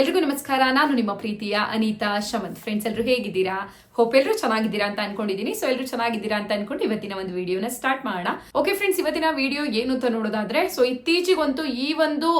ಎಲ್ರಿಗೂ ನಮಸ್ಕಾರ. ನಾನು ನಿಮ್ಮ ಪ್ರೀತಿಯ ಅನಿತಾ ಶಮಂತ್ ಫ್ರೆಂಡ್ಸ್ ಎಲ್ಲರೂ ಹೇಗಿದ್ದೀರಾ? ಹೋಪ್ ಎಲ್ಲರೂ ಚೆನ್ನಾಗಿದ್ದೀರಾ ಅಂತ ಅನ್ಕೊಂಡಿದ್ದೀನಿ. ಸೊ ಎಲ್ಲರೂ ಚೆನ್ನಾಗಿದ್ದೀರಾ ಅಂತ ಅನ್ಕೊಂಡು ಇವತ್ತಿನ ಒಂದು ವಿಡಿಯೋನ ಸ್ಟಾರ್ಟ್ ಮಾಡೋಣ. ಓಕೆ ಫ್ರೆಂಡ್ಸ್ ಇವತ್ತಿನ ವಿಡಿಯೋ ಏನು ಅಂತ ನೋಡೋದಾದ್ರೆ ಸೊ ಇತ್ತೀಚೆಗಂತೂ ಈ ಒಂದು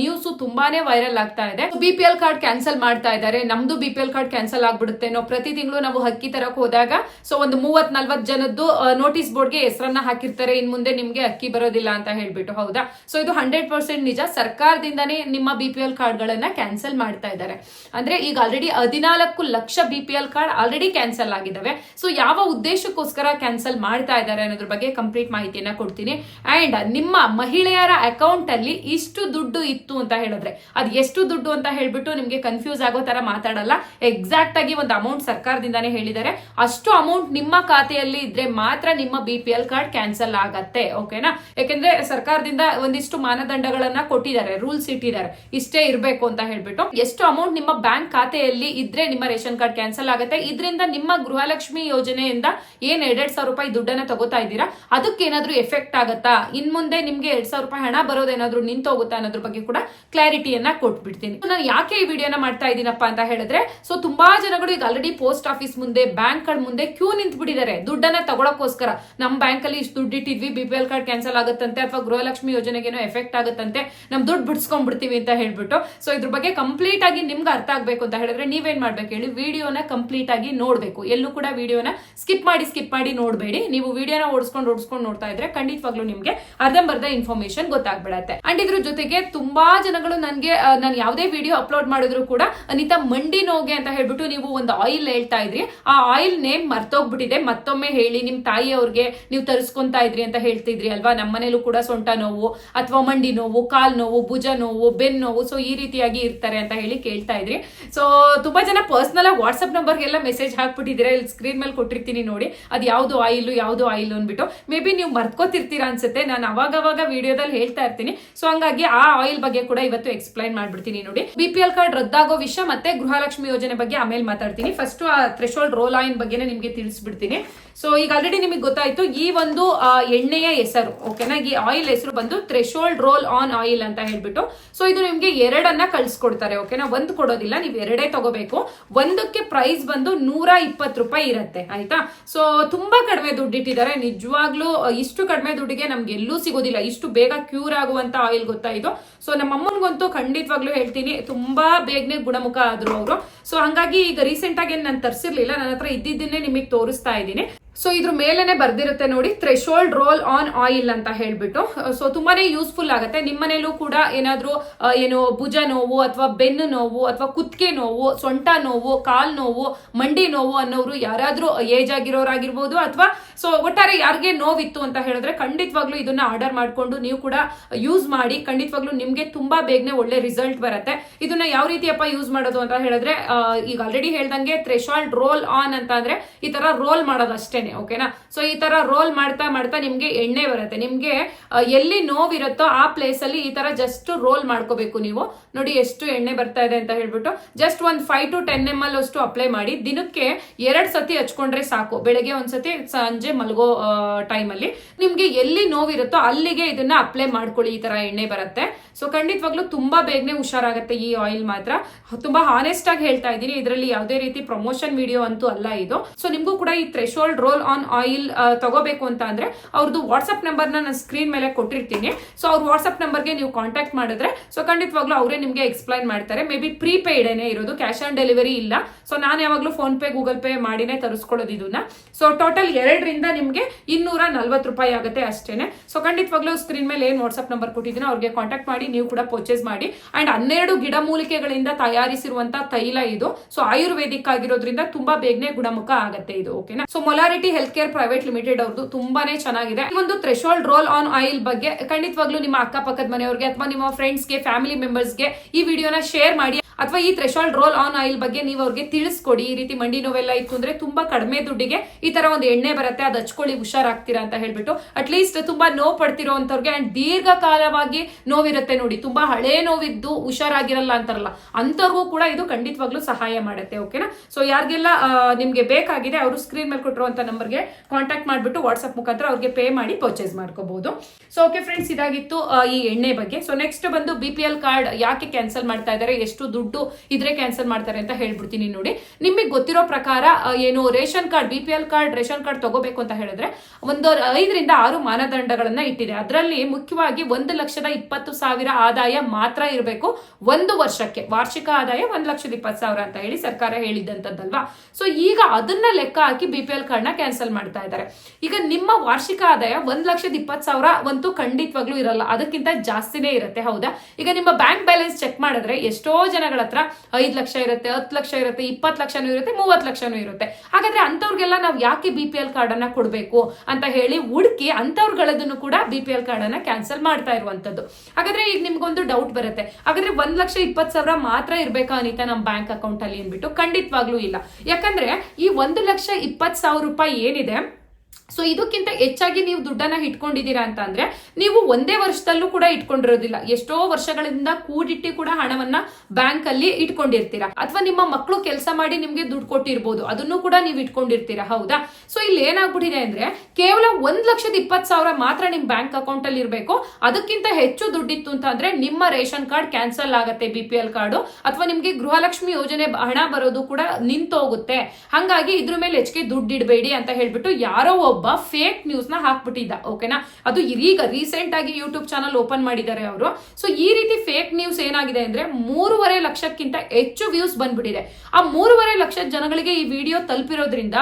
ನ್ಯೂಸ್ ತುಂಬಾನೇ ವೈರಲ್ ಆಗ್ತಾ ಇದೆ. B P L card cancel ಮಾಡ್ತಾ ಇದ್ದಾರೆ. ನಮ್ದು B P L card cancel ಆಗ್ಬಿಡುತ್ತೆ ಅನ್ನೋ ಪ್ರತಿ ತಿಂಗಳು ನಾವು ಅಕ್ಕಿ ತರಕ್ ಹೋದಾಗ ಸೊ ಒಂದು ಮೂವತ್ ನಲ್ವತ್ ಜನದ್ದು ನೋಟಿಸ್ ಬೋರ್ಡ್ಗೆ ಹೆಸರನ್ನ ಹಾಕಿರ್ತಾರೆ. ಇನ್ ಮುಂದೆ ನಿಮ್ಗೆ ಅಕ್ಕಿ ಬರೋದಿಲ್ಲ ಅಂತ ಹೇಳ್ಬಿಟ್ಟು. ಹೌದಾ? ಸೊ ಇದು ಹಂಡ್ರೆಡ್ ಪರ್ಸೆಂಟ್ ನಿಜ. ಸರ್ಕಾರದಿಂದಾನೇ ನಿಮ್ಮ ಬಿ ಪಿ ಎಲ್ ಕಾರ್ಡ್ ಗಳನ್ನ ಕ್ಯಾನ್ಸಲ್ ಮಾಡ್ತಾ ಇದ್ದಾರೆ. ಅಂದ್ರೆ ಈಗ ಆಲ್ರೆಡಿ ಹದಿನಾಲ್ಕು lakh B P L card already cancel ಆಗಿದ್ದಾವೆ. ಸೊ ಯಾವ ಉದ್ದೇಶಕ್ಕೋಸ್ಕರ ಕ್ಯಾನ್ಸಲ್ ಮಾಡ್ತಾ ಇದ್ದಾರೆ ಅನ್ನೋದ್ರ ಬಗ್ಗೆ ಕಂಪ್ಲೀಟ್ ಮಾಹಿತಿಯನ್ನ ಕೊಡ್ತೀನಿ. ಅಂಡ್ ನಿಮ್ಮ ಮಹಿಳೆಯರ ಅಕೌಂಟ್ ಅಲ್ಲಿ ಇಷ್ಟು ದುಡ್ಡು ಇತ್ತು ಅಂತ ಹೇಳಿದ್ರೆ, ಅದು ಎಷ್ಟು ದುಡ್ಡು ಅಂತ ಹೇಳ್ಬಿಟ್ಟು ನಿಮ್ಗೆ ಕನ್ಫ್ಯೂಸ್ ಆಗೋ ತರ ಮಾತಾಡಲ್ಲ. ಎಕ್ಸಾಕ್ಟ್ ಆಗಿ ಒಂದು ಅಮೌಂಟ್ ಸರ್ಕಾರದಿಂದಾನೇ ಹೇಳಿದ್ದಾರೆ. ಅಷ್ಟು ಅಮೌಂಟ್ ನಿಮ್ಮ ಖಾತೆಯಲ್ಲಿ ಇದ್ರೆ ಮಾತ್ರ ನಿಮ್ಮ B P L card cancel ಆಗತ್ತೆ ಓಕೆನಾ ಯಾಕೆಂದ್ರೆ ಸರ್ಕಾರದಿಂದ ಒಂದಿಷ್ಟು ಮಾನದಂಡಗಳನ್ನ ಕೊಟ್ಟಿದ್ದಾರೆ ರೂಲ್ಸ್ ಇಟ್ಟಿದ್ದಾರೆ. ಇಷ್ಟೇ ಇರಬೇಕು ಅಂತ ಹೇಳ್ಬಿಟ್ಟು. ಎಷ್ಟು ಅಮೌಂಟ್ ನಿಮ್ಮ ಬ್ಯಾಂಕ್ ಖಾತೆಯಲ್ಲಿ ಇದ್ರೆ ನಿಮ್ಮ ರೇಷನ್ ಕಾರ್ಡ್ ಕ್ಯಾನ್ಸಲ್ ಆಗುತ್ತೆ? ಇದರಿಂದ ನಿಮ್ಮ ಗೃಹಲಕ್ಷ್ಮಿ ಯೋಜನೆಯಿಂದ ಏನ್ ಎರಡ್ ಸಾವಿರ ರೂಪಾಯಿ ದುಡ್ಡನ್ನ ತಗೋತಾ ಇದ್ದೀರಾ? ಅದಕ್ಕೆ ಏನಾದ್ರೂ ಎಫೆಕ್ಟ್ ಆಗತ್ತಾ? ಇನ್ ಮುಂದೆ ನಿಮ್ಗೆ ಎರಡ್ ಸಾವಿರ ರೂಪಾಯಿ ಹಣ ಬರೋದೇನಾದ್ರೂ ನಿಂತೋಗುತ್ತಾ ಅನ್ನೋದ್ರ ಬಗ್ಗೆ ಕೂಡ ಕ್ಲಾರಿಟಿಯನ್ನ ಕೊಟ್ಬಿಡ್ತೀನಿ. ನಾನು ಯಾಕೆ ಈ ವಿಡಿಯೋನ ಮಾಡ್ತಾ ಇದ್ದೀನಪ್ಪ ಅಂತ ಹೇಳಿದ್ರೆ ಸೊ ತುಂಬಾ ಜನಗಳು ಈಗ ಆಲ್ರೆಡಿ ಪೋಸ್ಟ್ ಆಫೀಸ್ ಮುಂದೆ ಬ್ಯಾಂಕ್ಗಳ ಮುಂದೆ ಕ್ಯೂ ನಿಂತ್ ಬಿಟ್ಟಿದ್ದಾರೆ ದುಡ್ಡನ್ನ ತಗೊಳಕೋಸ್ಕರ ನಮ್ ಬ್ಯಾಂಕ್ ಅಲ್ಲಿ ಇಷ್ಟು ದುಡ್ಡು ಇಟ್ಟಿದ್ವಿ B P L card cancel ಆಗುತ್ತಂತೆ, ಅಥವಾ ಗೃಹಲಕ್ಷ್ಮಿ ಯೋಜನೆಗೇನೋ ಎಫೆಕ್ಟ್ ಆಗುತ್ತಂತೆ, ನಮ್ ದುಡ್ಡು ಬಿಡಿಸ್ಕೊಂಡ್ಬಿಡ್ತೀವಿ ಅಂತ ಹೇಳ್ಬಿಟ್ಟು. ಸೊ ಇದ್ರ ಬಗ್ಗೆ ಕಂಪ್ಲೀಟ್ ಆಗಿ ನಿಮ್ಗೆ ಅರ್ಥ ಆಗಬೇಕು ಅಂತ ಹೇಳಿದ್ರೆ ನೀವೇನ್ ಮಾಡ್ಬೇಕು ಹೇಳಿ ವಿಡಿಯೋನ ಕಂಪ್ಲೀಟ್ ಆಗಿ ನೋಡ್ಬೇಕು. ಎಲ್ಲೂ ಕೂಡ ವಿಡಿಯೋನ ಸ್ಕಿಪ್ ಮಾಡಿ ಸ್ಕಿಪ್ ಮಾಡಿ ನೋಡಬೇಡಿ. ನೀವು ವಿಡಿಯೋನ ಓಡಿಸ್ಕೊಂಡು ಓಡಿಸ್ಕೊಂಡು ನೋಡ್ತಾ ಇದ್ರೆ ಖಂಡಿತವಾಗ್ಲೂ ನಿಮ್ಗೆ ಅರ್ಧಂಬರ್ಧ ಇನ್ಫಾರ್ಮೇಶನ್ ಗೊತ್ತಾಗ್ಬಿಡತ್ತೆ. ಅಂಡ್ ಇದ್ರ ಜೊತೆಗೆ ತುಂಬಾ ಜನಗಳು ನನ್ಗೆ ನಾನು ಯಾವುದೇ ವಿಡಿಯೋ ಅಪ್ಲೋಡ್ ಮಾಡಿದ್ರು ಕೂಡ ಅನಿತಾ ಮಂಡಿ ನೋಗೆ ಅಂತ ಹೇಳ್ಬಿಟ್ಟು ನೀವು ಒಂದು ಆಯಿಲ್ ಹೇಳ್ತಾ ಇದ್ರಿ. ಆ ಆಯಿಲ್ ನೇಮ್ ಮರ್ತೋಗ್ಬಿಟ್ಟಿದೆ. ಮತ್ತೊಮ್ಮೆ ಹೇಳಿ, ನಿಮ್ ತಾಯಿ ಅವ್ರಿಗೆ ನೀವು ತರಿಸ್ಕೊಂತಾ ಇದ್ರಿ ಅಂತ ಹೇಳ್ತಿದ್ರಿ ಅಲ್ವಾ? ನಮ್ಮ ಮನೇಲೂ ಕೂಡ ಸೊಂಟ ನೋವು, ಅಥವಾ ಮಂಡಿ ನೋವು, ಕಾಲ್ ನೋವು, ಭುಜ ನೋವು ಬೆನ್ ನೋವು ಸೊ ಈ ರೀತಿಯಾಗಿ ಇರ್ತಾರೆ. ಅಂತ ಹೇಳಿ ಕೇಳ್ತಾ ಇದ್ರಿ. ಸೊ ತುಂಬಾ ಜನ ಪರ್ಸನಲ್ ಆಗಿ ವಾಟ್ಸ್ಆಪ್ ನಂಬರ್ಗೆಲ್ಲ ಮೆಸೇಜ್ ಹಾಕ್ಬಿಟ್ಟಿದ್ದೀರಾ? ಇಲ್ಲಿ ಸ್ಕ್ರೀನ್ ಮೇಲೆ ಕೊಟ್ಟಿರ್ತೀನಿ ನೋಡಿ. ಅದು ಯಾವ್ದು ಆಯಿಲ್ ಯಾವ್ದು ಆಯಿಲ್ ಅಂದ್ಬಿಟ್ಟು. ಮೇ ಬಿ ನೀವು ಮರ್ತ್ಕೋತಿರ್ತೀರಾ ಅನ್ಸುತ್ತೆ. ನಾನು ಅವಾಗ ಅವಾಗ ವಿಡಿಯೋದಲ್ಲಿ ಹೇಳ್ತಾ ಇರ್ತೀನಿ. ಸೊ ಹಂಗಾಗಿ ಆ ಆಯಿಲ್ ಬಗ್ಗೆ ಕೂಡ ಇವತ್ತು ಎಕ್ಸ್ಪ್ಲೈನ್ ಮಾಡ್ಬಿಡ್ತೀನಿ ನೋಡಿ. ಬಿ ಪಿ ಎಲ್ ಕಾರ್ಡ್ ರದ್ದಾಗೋ ವಿಷಯ ಮತ್ತೆ ಗೃಹಲಕ್ಷ್ಮಿ ಯೋಜನೆ ಬಗ್ಗೆ ಆಮೇಲೆ ಮಾತಾಡ್ತೀನಿ. ಫಸ್ಟ್ ಆ ಥ್ರೆಶೋಲ್ಡ್ ರೋಲ್ ಆಯಿನ್ ಬಗ್ಗೆನೇ ನಿಮಗೆ ತಿಳಿಸ್ಬಿಡ್ತೀನಿ. ಸೊ ಈಗ ಆಲ್ರೆಡಿ ನಿಮಗೆ ಗೊತ್ತಾಯ್ತು, ಈ ಒಂದು ಎಣ್ಣೆಯ ಹೆಸರು ಓಕೆನಾ ಈ ಆಯಿಲ್ ಹೆಸರು ಬಂದು ಥ್ರೆಶೋಲ್ಡ್ ರೋಲ್ ಆನ್ ಆಯಿಲ್ ಅಂತ ಹೇಳ್ಬಿಟ್ಟು. ಸೊ ಇದು ನಿಮ್ಗೆ ಎರಡನ್ನ ಕಳ್ಸಿಕೊಡ್ತಾರೆ. ಓಕೆನಾ ಒಂದು ಕೊಡೋದಿಲ್ಲ, ನೀವು ಎರಡೇ ತಗೋಬೇಕು. ಒಂದಕ್ಕೆ ಪ್ರೈಸ್ ಬಂದು ನೂರ ಇಪ್ಪತ್ತು ರೂಪಾಯಿ ಇರುತ್ತೆ, ಆಯ್ತಾ? ಸೊ ತುಂಬಾ ಕಡಿಮೆ ದುಡ್ಡಿಟ್ಟಿದ್ದಾರೆ ನಿಜವಾಗ್ಲೂ ಇಷ್ಟು ಕಡಿಮೆ ದುಡ್ಡಿಗೆ ನಮ್ಗೆ ಎಲ್ಲೂ ಸಿಗೋದಿಲ್ಲ. ಇಷ್ಟು ಬೇಗ ಕ್ಯೂರ್ ಆಗುವಂತ ಆಯಿಲ್ ಗೊತ್ತಾ ಇದು? ಸೊ ನಮ್ಮ ಅಮ್ಮನಿಗಂತೂ ಖಂಡಿತವಾಗ್ಲೂ ಹೇಳ್ತೀನಿ, ತುಂಬಾ ಬೇಗನೆ ಗುಣಮುಖ ಆದ್ರು ಅವರು. ಸೊ ಹಂಗಾಗಿ ಈಗ ರೀಸೆಂಟ್ ಆಗಿ ನಾನು ತರಿಸಿರ್ಲಿಲ್ಲ ನನ್ನ ಹತ್ರ ಇದ್ದಿದ್ದನ್ನೇ ನಿಮಗೆ ತೋರಿಸ್ತಾ ಇದ್ದೀನಿ. ಸೊ ಇದ್ರ ಮೇಲೆನೆ ಬರ್ದಿರುತ್ತೆ ನೋಡಿ ಥ್ರೆಶೋಲ್ಡ್ ರೋಲ್ ಆನ್ ಆಯಿಲ್ ಅಂತ ಹೇಳ್ಬಿಟ್ಟು. ಸೊ ತುಂಬಾನೇ ಯೂಸ್ಫುಲ್ ಆಗುತ್ತೆ. ನಿಮ್ಮನೇಲೂ ಕೂಡ ಏನಾದ್ರೂ ಏನು ಭುಜ ನೋವು ಅಥವಾ ಬೆನ್ನು ನೋವು ಅಥವಾ ಕುತ್ತಿಗೆ ನೋವು, ಸೊಂಟ ನೋವು, ಕಾಲ್ ನೋವು, ಮಂಡಿ ನೋವು ಅನ್ನೋರು ಯಾರಾದ್ರೂ ಏಜ್ ಆಗಿರೋರಾಗಿರ್ಬೋದು ಅಥವಾ ಸೊ ಒಟ್ಟಾರೆ ಯಾರಿಗೆ ನೋವಿತ್ತು ಅಂತ ಹೇಳಿದ್ರೆ ಖಂಡಿತವಾಗ್ಲೂ ಇದನ್ನ ಆರ್ಡರ್ ಮಾಡಿಕೊಂಡು ನೀವು ಕೂಡ ಯೂಸ್ ಮಾಡಿ ಖಂಡಿತವಾಗ್ಲೂ ನಿಮಗೆ ತುಂಬಾ ಬೇಗನೆ ಒಳ್ಳೆ ರಿಸಲ್ಟ್ ಬರುತ್ತೆ. ಇದನ್ನ ಯಾವ ರೀತಿಯಪ್ಪ ಯೂಸ್ ಮಾಡೋದು ಅಂತ ಹೇಳಿದ್ರೆ ಈಗ ಆಲ್ರೆಡಿ ಹೇಳ್ದಂಗೆ ಥ್ರೆಶಾಲ್ಡ್ ರೋಲ್ ಆನ್ ಅಂತ ಅಂದ್ರೆ ಈ ತರ ರೋಲ್ ಮಾಡೋದು ಅಷ್ಟೇನೆ ಓಕೆನಾ ಸೊ ಈ ತರ ರೋಲ್ ಮಾಡ್ತಾ ಮಾಡ್ತಾ ನಿಮ್ಗೆ ಎಣ್ಣೆ ಬರುತ್ತೆ. ನಿಮ್ಗೆ ಎಲ್ಲಿ ನೋವಿರುತ್ತೋ ಆ ಪ್ಲೇಸ್ ಅಲ್ಲಿ ಈ ತರ ಜಸ್ಟ್ ರೋಲ್ ಮಾಡ್ಕೋಬೇಕು ನೀವು. ನೋಡಿ ಎಷ್ಟು ಎಣ್ಣೆ ಬರ್ತಾ ಇದೆ ಅಂತ ಹೇಳ್ಬಿಟ್ಟು ಜಸ್ಟ್ ಒಂದು five to ten M L ಅಷ್ಟು ಅಪ್ಲೈ ಮಾಡಿ ದಿನಕ್ಕೆ ಎರಡ್ ಸತಿ ಹಚ್ಕೊಂಡ್ರೆ ಸಾಕು. ಬೆಳಗ್ಗೆ ಒಂದ್ಸತಿ ಸಂಜೆ ಮಲಗೋ ಟೈಮ್ ಅಲ್ಲಿ. ನಿಮ್ಗೆ ಎಲ್ಲಿ ನೋವಿರುತ್ತೋ ಅಲ್ಲಿಗೆ ಇದನ್ನ ಅಪ್ಲೈ ಮಾಡ್ಕೊಳ್ಳಿ, ಈ ತರ ಎಣ್ಣೆ ಬರುತ್ತೆ. ಸೊ ಖಂಡಿತವಾಗ್ಲೂ ತುಂಬಾ ಬೇಗನೆ ಹುಷಾರಾಗುತ್ತೆ ಈ ಆಯಿಲ್ ಮಾತ್ರ. ತುಂಬಾ ಹಾನೆಸ್ಟ್ ಆಗಿ ಹೇಳ್ತಾ ಇದ್ದೀನಿ. ಇದರಲ್ಲಿ ಯಾವುದೇ ರೀತಿ ಪ್ರಮೋಷನ್ ವಿಡಿಯೋ ಅಂತೂ ಅಲ್ಲ ಇದು. ಸೊ ನಿಮ್ಗೂ ಕೂಡ ಈ ಥ್ರೆಶೋಲ್ಡ್ ರೋಲ್ ಆನ್ ಆಯಿಲ್ ತಗೋಬೇಕು ಅಂತ ಅಂದ್ರೆ ಅವ್ರದ್ದು ವಾಟ್ಸ್ಆಪ್ ನಂಬರ್ನ ನಾನು ಸ್ಕ್ರೀನ್ ಮೇಲೆ ಕೊಟ್ಟಿರ್ತೀನಿ. ಸೊ ಅವ್ರ ವಾಟ್ಸ್ಆಪ್ ನಂಬರ್ಗೆ ನೀವು ಕಾಂಟ್ಯಾಕ್ಟ್ ಮಾಡಿದ್ರೆ ಸೊ ಖಂಡಿತವಾಗ್ಲೂ ಅವರೇ ನಿಮ್ಗೆ ಎಕ್ಸ್ಪ್ಲೈನ್ ಮಾಡ್ತಾರೆ. ಮೇ ಬಿ ಪ್ರೀಪೇಯ್ಡ್ ಏನೇ ಇರೋದು ಕ್ಯಾಶ್ ಆನ್ ಡೆಲಿವರಿ ಇಲ್ಲ. ಸೊ ನಾನು ಯಾವಾಗಲೂ ಫೋನ್ ಪೇ ಗೂಗಲ್ ಪೇ ಮಾಡಿನೇ ತರಿಸ್ಕೊಳ್ಳೋದು ಇದನ್ನ. ಸೊ ಟೋಟಲ್ ಎರಡರಿಂದ ನಿಮಗೆ ಇನ್ನೂರ ನಲ್ವತ್ತು ರೂಪಾಯಿ ಆಗುತ್ತೆ ಅಷ್ಟೇನೆ. ಸೊ ಖಂಡಿತವಾಗ್ಲೂ ಸ್ಕ್ರೀನ್ ಮೇಲೆ ಏನು ವಾಟ್ಸ್ಆಪ್ ನಂಬರ್ ಕೊಟ್ಟಿದ್ದೀನಿ ಅವ್ರಿಗೆ ಕಾಂಟ್ಯಾಕ್ಟ್ ಮಾಡಿ, ನೀವು ಕೂಡ ಪರ್ಚೇಸ್ ಮಾಡಿ. ಅಂಡ್ ಹನ್ನೆರಡು ಗಿಡಮೂಲಿಕೆಗಳಿಂದ ತಯಾರಿಸಿರುವಂತ ತೈಲ ಇದು. ಸೊ ಆಯುರ್ವೇದಿಕ್ ಆಗಿರೋದ್ರಿಂದ ತುಂಬಾ ಬೇಗನೆ ಗುಣಮುಖ ಆಗುತ್ತೆ ಇದು ಓಕೆನಾ so Molarity health care private limited ಅವ್ರದ್ದು ತುಂಬಾನೇ ಚೆನ್ನಾಗಿದೆ. ಒಂದು ಥ್ರೆಶೋಲ್ಡ್ ರೋಲ್ ಆನ್ ಆಯಿಲ್ ಬಗ್ಗೆ ಖಂಡಿತವಾಗ್ಲೂ ನಿಮ್ಮ ಅಕ್ಕಪಕ್ಕದ ಮನೆಯವರಿಗೆ ಅಥವಾ ನಿಮ್ಮ ಫ್ರೆಂಡ್ಸ್ಗೆ ಫ್ಯಾಮಿಲಿ ಮೆಂಬರ್ಸ್ಗೆ ಈ ವಿಡಿಯೋನ ಶೇರ್ ಮಾಡಿ. ಅಥವಾ ಈ ಥ್ರೆಶಾಲ್ಡ್ ರೋಲ್ ಆನ್ ಆಯಿಲ್ ಬಗ್ಗೆ ನೀವು ಅವ್ರಿಗೆ ತಿಳಿಸ್ಕೊಡಿ. ಈ ರೀತಿ ಮಂಡಿ ನೋವೆಲ್ಲ ಇತ್ತು ಅಂದ್ರೆ ತುಂಬಾ ಕಡಿಮೆ ದುಡ್ಡಿಗೆ ಈ ತರ ಒಂದು ಎಣ್ಣೆ ಬರುತ್ತೆ, ಅದು ಹಚ್ಕೊಳ್ಳಿ, ಹುಷಾರಾಗ್ತೀರಾ ಅಂತ ಹೇಳ್ಬಿಟ್ಟು. ಅಟ್ಲೀಸ್ಟ್ ತುಂಬಾ ನೋವು ಪಡ್ತಿರೋ ಅಂತವ್ರಿಗೆ ಅಂಡ್ ದೀರ್ಘಕಾಲವಾಗಿ ನೋವಿರುತ್ತೆ ನೋಡಿ. ತುಂಬಾ ಹಳೆ ನೋವಿದ್ದು ಹುಷಾರಾಗಿರಲ್ಲ ಅಂತಾರಲ್ಲ ಅಂತವ್ರಿಗೂ ಕೂಡ ಇದು ಖಂಡಿತವಾಗ್ಲೂ ಸಹಾಯ ಮಾಡುತ್ತೆ ಓಕೆನಾ ಸೊ ಯಾರಿಗೆಲ್ಲ ನಿಮ್ಗೆ ಬೇಕಾಗಿದೆ, ಅವರು ಸ್ಕ್ರೀನ್ ಮೇಲೆ ಕೊಟ್ಟಿರುವಂತ ನಂಬರ್ಗೆ ಕಾಂಟ್ಯಾಕ್ಟ್ ಮಾಡಿಬಿಟ್ಟು ವಾಟ್ಸ್ಆಪ್ ಮುಖಾಂತರ ಅವ್ರಿಗೆ ಪೇ ಮಾಡಿ ಪರ್ಚೇಸ್ ಮಾಡ್ಕೋಬಹುದು ಸೊ ಓಕೆ ಫ್ರೆಂಡ್ಸ್ ಇದಾಗಿತ್ತು ಈ ಎಣ್ಣೆ ಬಗ್ಗೆ. ಸೊ ನೆಕ್ಸ್ಟ್ ಬಂದು ಬಿ ಪಿ ಎಲ್ ಕಾರ್ಡ್ ಯಾಕೆ ಕ್ಯಾನ್ಸಲ್ ಮಾಡ್ತಾ ಇದ್ದಾರೆ, ಎಷ್ಟು ದುಡ್ಡು ದುಡ್ಡು ಇದ್ರೆ ಕ್ಯಾನ್ಸಲ್ ಮಾಡ್ತಾರೆ ಅಂತ ಹೇಳ್ಬಿಡ್ತೀನಿ ನೋಡಿ. ನಿಮಗೆ ಗೊತ್ತಿರೋ ಪ್ರಕಾರ ಏನು ration card B card, ration card ತಗೋಬೇಕು ಅಂತ ಹೇಳಿದ್ರೆ ಒಂದು ಐದರಿಂದ ಆರು ಮಾನದಂಡಗಳನ್ನ ಇಟ್ಟಿದೆ. ಅದರಲ್ಲಿ ಮುಖ್ಯವಾಗಿ ಒಂದು ಲಕ್ಷದ ಇಪ್ಪತ್ತು ಸಾವಿರ ಆದಾಯ ಮಾತ್ರ ಇರಬೇಕು ಒಂದು ವರ್ಷಕ್ಕೆ. ವಾರ್ಷಿಕ ಆದಾಯ ಒಂದ್ ಲಕ್ಷದ ಇಪ್ಪತ್ತು ಸಾವಿರ ಅಂತ ಹೇಳಿ ಸರ್ಕಾರ ಹೇಳಿದಂತದ್ದಲ್ವಾ ಸೊ ಈಗ ಅದನ್ನ ಲೆಕ್ಕ ಹಾಕಿ ಬಿ ಪಿ ಎಲ್ ಕಾರ್ಡ್ನ ಕ್ಯಾನ್ಸಲ್ ಮಾಡ್ತಾ ಇದ್ದಾರೆ. ಈಗ ನಿಮ್ಮ ವಾರ್ಷಿಕ ಆದಾಯ ಒಂದ್ ಲಕ್ಷದ ಇಪ್ಪತ್ತು ಸಾವಿರ ಅಂತೂ ಖಂಡಿತವಾಗ್ಲೂ ಇರಲ್ಲ. ಅದಕ್ಕಿಂತ ಜಾಸ್ತಿನೇ ಇರುತ್ತೆ, ಹೌದಾ? ಈಗ ನಿಮ್ಮ ಬ್ಯಾಂಕ್ ಬ್ಯಾಲೆನ್ಸ್ ಚೆಕ್ ಮಾಡಿದ್ರೆ ಎಷ್ಟೋ ಜನಗಳ ಹತ್ರ ಐದು ಲಕ್ಷ ಇರುತ್ತೆ, ಹತ್ತು ಲಕ್ಷ ಇರುತ್ತೆ, ಇಪ್ಪತ್ತು ಲಕ್ಷನೂ ಇರುತ್ತೆ, ಮೂವತ್ತು ಲಕ್ಷನೂ ಇರುತ್ತೆ. ಹಾಗಾದ್ರೆ ಅಂತವ್ರಿಗೆಲ್ಲ ನಾವು ಯಾಕೆ ಬಿ ಪಿ ಎಲ್ ಕಾರ್ಡ್ ಅನ್ನ ಕೊಡಬೇಕು ಅಂತ ಹೇಳಿ ಹುಡುಕಿ ಅಂತವ್ರುಗಳದನ್ನು ಕೂಡ ಬಿ ಪಿ ಎಲ್ ಕಾರ್ಡ್ ಅನ್ನ ಕ್ಯಾನ್ಸಲ್ ಮಾಡ್ತಾ ಇರುವಂತದ್ದು ಹಾಗಾದ್ರೆ ಈಗ ನಿಮ್ಗೊಂದು ಡೌಟ್ ಬರುತ್ತೆ. ಹಾಗಾದ್ರೆ ಒಂದ್ ಲಕ್ಷ ಇಪ್ಪತ್ತು ಸಾವಿರ ಮಾತ್ರ ಇರ್ಬೇಕಾ ಅನಿತಾ ನಮ್ಮ ಬ್ಯಾಂಕ್ ಅಕೌಂಟ್ ಅಲ್ಲಿ ಅಂದ್ಬಿಟ್ಟು? ಖಂಡಿತವಾಗ್ಲೂ ಇಲ್ಲ. ಯಾಕಂದ್ರೆ ಈ ಒಂದು ಲಕ್ಷ ಇಪ್ಪತ್ತು ಸಾವಿರ ರೂಪಾಯಿ ಏನಿದೆ? ಸೊ ಇದಕ್ಕಿಂತ ಹೆಚ್ಚಾಗಿ ನೀವು ದುಡ್ಡನ್ನ ಇಟ್ಕೊಂಡಿದ್ದೀರಾ ಅಂತ ಅಂದ್ರೆ ನೀವು ಒಂದೇ ವರ್ಷದಲ್ಲೂ ಕೂಡ ಇಟ್ಕೊಂಡಿರೋದಿಲ್ಲ. ಎಷ್ಟೋ ವರ್ಷಗಳಿಂದ ಕೂಡಿಟ್ಟು ಕೂಡ ಹಣವನ್ನ ಬ್ಯಾಂಕ್ ಅಲ್ಲಿ ಇಟ್ಕೊಂಡಿರ್ತೀರಾ. ಅಥವಾ ನಿಮ್ಮ ಮಕ್ಕಳು ಕೆಲಸ ಮಾಡಿ ನಿಮ್ಗೆ ದುಡ್ಡು ಕೊಟ್ಟಿರ್ಬೋದು. ಅದನ್ನು ಕೂಡ ನೀವು ಇಟ್ಕೊಂಡಿರ್ತೀರಾ. ಹೌದಾ? ಸೊ ಇಲ್ಲಿ ಏನಾಗ್ಬಿಟ್ಟಿದೆ ಅಂದ್ರೆ, ಕೇವಲ ಒಂದ್ ಲಕ್ಷದ ಇಪ್ಪತ್ತು ಸಾವಿರ ಮಾತ್ರ ನಿಮ್ ಬ್ಯಾಂಕ್ ಅಕೌಂಟ್ ಅಲ್ಲಿ ಇರಬೇಕು. ಅದಕ್ಕಿಂತ ಹೆಚ್ಚು ದುಡ್ಡಿತ್ತು ಅಂತ ಅಂದ್ರೆ, ನಿಮ್ಮ ರೇಷನ್ ಕಾರ್ಡ್ ಕ್ಯಾನ್ಸಲ್ ಆಗುತ್ತೆ ಬಿ ಪಿ ಎಲ್ ಕಾರ್ಡು. ಅಥವಾ ನಿಮ್ಗೆ ಗೃಹಲಕ್ಷ್ಮಿ ಯೋಜನೆ ಹಣ ಬರೋದು ಕೂಡ ನಿಂತೋಗುತ್ತೆ. ಹಂಗಾಗಿ ಇದ್ರ ಮೇಲೆ ಹೆಚ್ಚಿಗೆ ದುಡ್ಡು ಇಡಬೇಡಿ ಅಂತ ಹೇಳ್ಬಿಟ್ಟು ಯಾರೋ ಫೇಕ್ ನ್ಯೂಸ್ನ ಹಾಕ್ಬಿಟ್ಟಿದ್ದ ಓಕೆನಾ ಅದು ಈಗ ರೀಸೆಂಟ್ ಆಗಿ ಯೂಟ್ಯೂಬ್ ಚಾನಲ್ ಓಪನ್ ಮಾಡಿದ್ದಾರೆ ಅವರು. ಸೊ ಈ ರೀತಿ ಫೇಕ್ ನ್ಯೂಸ್ ಏನಾಗಿದೆ ಅಂದ್ರೆ ಮೂರುವರೆ ಲಕ್ಷಕ್ಕಿಂತ ಹೆಚ್ಚು ವ್ಯೂಸ್ ಬಂದ್ಬಿಟ್ಟಿದೆ. ಆ ಮೂರುವರೆ ಲಕ್ಷ ಜನಗಳಿಗೆ ಈ ವಿಡಿಯೋ ತಲುಪಿರೋದ್ರಿಂದ